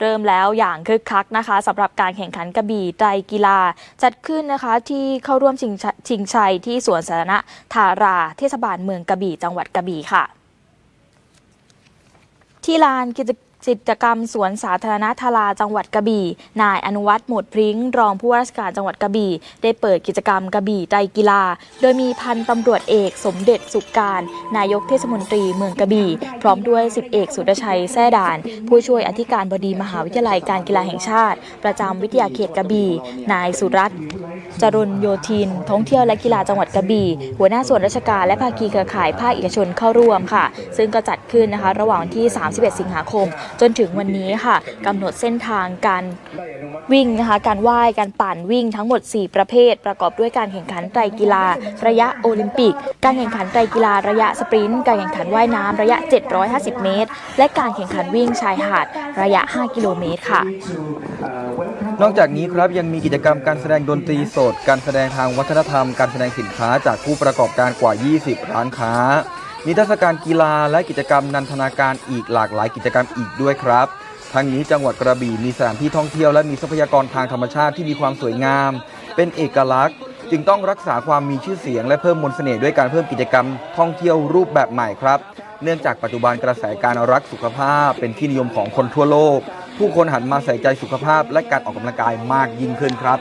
เริ่มแล้วอย่างคึกคักนะคะสำหรับการแข่งขันกระบี่ไตรกีฬา จัดขึ้นนะคะที่เข้าร่วมชิงชิงชัยที่สวนสาธารณะทาราเทศบาลเมืองกระบี่จังหวัดกระบี่ค่ะ ที่ลานกิจ กิจกรรมสวนสาธารณะทาราจังหวัดกระบี่ นายอนุวัฒน์หมวดพริ้ง รองผู้ว่าราชการจังหวัดกระบี่ ได้เปิดกิจกรรมกระบี่ไตรกีฬา โดยมีพันตำรวจเอกสมเด็จสุขการ นายกเทศมนตรีเมืองกระบี่ พร้อมด้วยสิบเอกสุรชัยแซ่ด่าน ผู้ช่วยอธิการบดีมหาวิทยาลัยการกีฬาแห่งชาติ ประจำวิทยาเขตกระบี่ นายสุรัตน์ จรุนโยธิน ท่องเที่ยวและกีฬาจังหวัดกระบี่ หัวหน้าส่วนราชการและภาคีเครือข่ายภาคเอกชนเข้าร่วมค่ะ ซึ่งก็จัดขึ้นนะคะระหว่างที่ 31 สิงหาคม จนถึงวันนี้ค่ะกำหนดเส้นทางการวิ่งนะคะการว่ายการปั่นวิ่งทั้งหมด 4 ประเภท ประกอบด้วยการแข่งขันไตรกีฬา ระยะโอลิมปิก การแข่งขันไตรกีฬาระยะสปรินต์การแข่งขันว่ายน้ำระยะ 750 เมตร และการแข่งขันวิ่งชายหาดระยะ 5 กิโลเมตรค่ะ นอกจากนี้ครับยังมีกิจกรรมการแสดงดนตรีสดการแสดงทางวัฒนธรรม การแสดงสินค้าจากผู้ประกอบการกว่า 20 ร้านค้า นิทรรศการกีฬาและกิจกรรมนันทนาการอีกหลากหลายกิจกรรมอีกด้วยครับทั้งนี้จังหวัดกระบี่มีสถานที่ท่องเที่ยวและมีทรัพยากรทางธรรมชาติที่มีความสวยงาม เป็นเอกลักษณ์ จึงต้องรักษาความมีชื่อเสียง และเพิ่มมนต์เสน่ห์ด้วยการเพิ่มกิจกรรมท่องเที่ยวรูปแบบใหม่ครับ เนื่องจากปัจจุบันกระแสการรักสุขภาพ เป็นที่นิยมของคนทั่วโลก ผู้คนหันมาใส่ใจสุขภาพ และการออกกำลังกายมากยิ่งขึ้นครับ